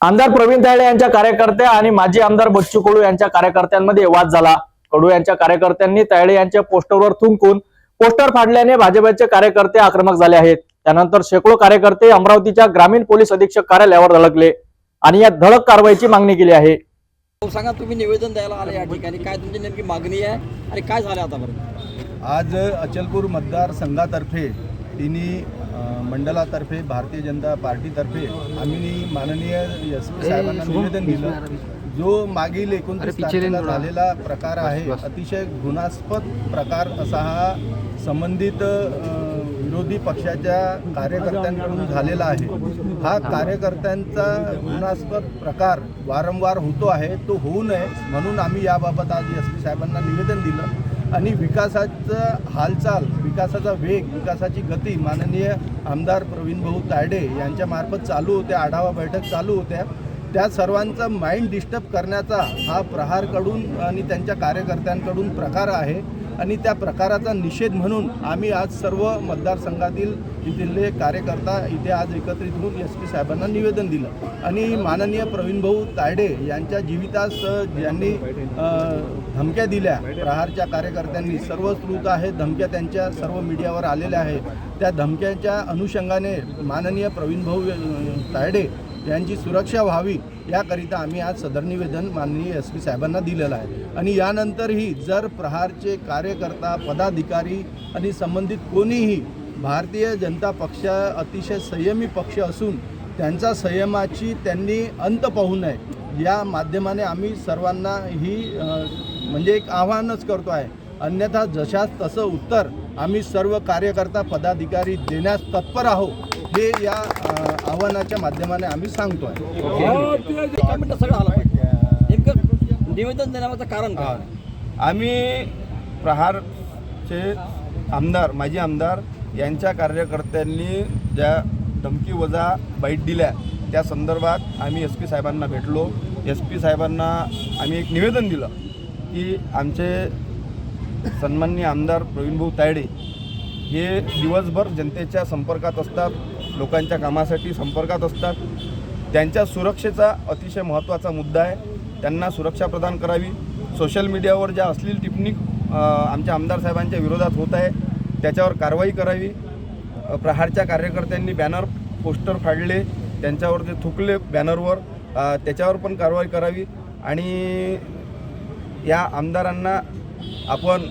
आमदार प्रवीण तायडे यांच्या कार्यकर्त्या आणि माजी आमदार बच्चू कडू यांच्या कार्यकर्त्यांमध्ये वाद झाला. कडू यांच्या कार्यकर्त्यांनी तायडे यांच्या पोस्टरवर थुंकून पोस्टर फाडल्याने भाजपचे कार्यकर्ते आक्रमक झाले आहेत. त्यानंतर शेकडो कार्यकर्ते अमरावतीच्या ग्रामीण पोलीस अधीक्षक कार्यालयावर धडकले आणि या धडक कारवाईची मागणी केली आहे. हो, सांगा तुम्ही निवेदन द्यायला आले या ठिकाणी. काय तुमची नेमकी मागणी आहे आणि काय झालं आतापर्यंत? आज अचलपूर मतदारसंघातर्फे तिन्ही अ, मंडळातर्फे भारतीय जनता पार्टीतर्फे आम्ही माननीय एस पी साहेबांना निवेदन दिलं. जो मागील एकोणतीस तारखेला झालेला प्रकार आहे अतिशय गुणास्पद प्रकार असा हा संबंधित विरोधी पक्षाच्या कार्यकर्त्यांकडून झालेला आहे. हा कार्यकर्त्यांचा गुणास्पद प्रकार वारंवार होतो आहे तो होऊ नये म्हणून आम्ही याबाबत आज एस पी साहेबांना निवेदन दिलं. आणि विकासाचं हालचाल विकासाचा वेग विकासाची गती माननीय आमदार प्रवीण भाऊ तायडे यांच्यामार्फत चालू होत्या आढावा बैठक चालू होत्या. त्या सर्वांचा माइंड डिस्टर्ब करण्याचा हा प्रहारकडून आणि त्यांच्या कार्यकर्त्यांकडून प्रकार आहे. आणि त्या प्रकाराचा निषेध म्हणून आम्ही आज सर्व मतदारसंघातील इथले कार्यकर्ता इथे आज एकत्रित होऊन एस पी साहेबांना निवेदन दिलं. आणि माननीय प्रवीणभाऊ तायडे यांच्या जीवितास ज्यांनी धमक्या दिल्या प्रहारच्या कार्यकर्त्यांनी सर्व स्रोत आहेत धमक्या त्यांच्या सर्व मीडियावर आलेल्या आहेत. त्या धमक्याच्या अनुषंगाने माननीय प्रवीणभाऊ तायडे यांची सुरक्षा व्हावी याकरिता आम्ही आज सदर निवेदन माननीय एस पी साहेबांना दिलेलं आहे. आणि यानंतरही जर प्रहारचे कार्यकर्ता पदाधिकारी आणि संबंधित कोणीही भारतीय जनता पक्ष अतिशय संयमी पक्ष असून त्यांचा संयमाची त्यांनी अंत पाहू नये या माध्यमाने आम्ही सर्वांना ही म्हणजे एक आव्हानच करतो आहे. अन्यथा जशास तसं उत्तर आम्ही सर्व कार्यकर्ता पदाधिकारी देण्यास तत्पर आहोत. हे या आव्हानाच्या माध्यमाने आम्ही सांगतो आहे काय मिनिटं सगळं आलं पाहिजे. नेमकं निवेदन देण्याचं कारण काय? आम्ही प्रहारचे आमदार माजी आमदार यांच्या कार्यकर्त्यांनी ज्या धमकी वजा बाईट दिल्या त्या संदर्भात आम्ही एस पी साहेबांना भेटलो. एस पी साहेबांना आम्ही एक निवेदन दिलं की आमचे सन्माननीय आमदार प्रवीणभाऊ तायडे हे दिवसभर जनतेच्या संपर्कात असतात. लोकांच्या कामासाठी संपर्कात असतात. त्यांच्या सुरक्षेचा अतिशय महत्त्वाचा मुद्दा आहे. त्यांना सुरक्षा प्रदान करावी. सोशल मीडियावर ज्या असलेली टिप्पणी आमच्या आमदार साहेबांच्या विरोधात होत आहे त्याच्यावर कारवाई करावी. प्रहारच्या कार्यकर्त्यांनी बॅनर पोस्टर फाडले त्यांच्यावर जे थुकले बॅनरवर त्याच्यावर पण कारवाई करावी. आणि या आमदारांना आपण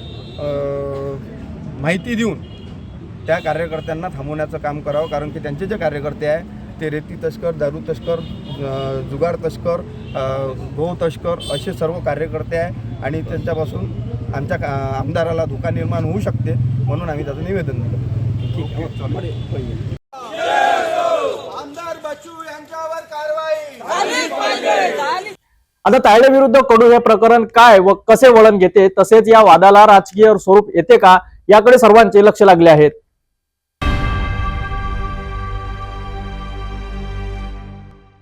माहिती देऊन त्या कार्यकर्त्यांना थांबवण्याचं काम करावं कारण की त्यांचे जे कार्यकर्ते आहे ते रेती तस्कर दारू तस्कर जुगार तस्कर गो तस्कर असे सर्व कार्यकर्ते आहे आणि त्यांच्यापासून आमच्या का आमदाराला धोका निर्माण होऊ शकते म्हणून आम्ही त्याचं निवेदन दिलं. आमदार बच्चू यांच्यावर कारवाई. आता तायडे विरुद्ध कडू हे प्रकरण काय व कसे वळण घेते? तसेच या वादाला राजकीय स्वरूप येते का? याकडे सर्वांचे लक्ष लागले आहेत.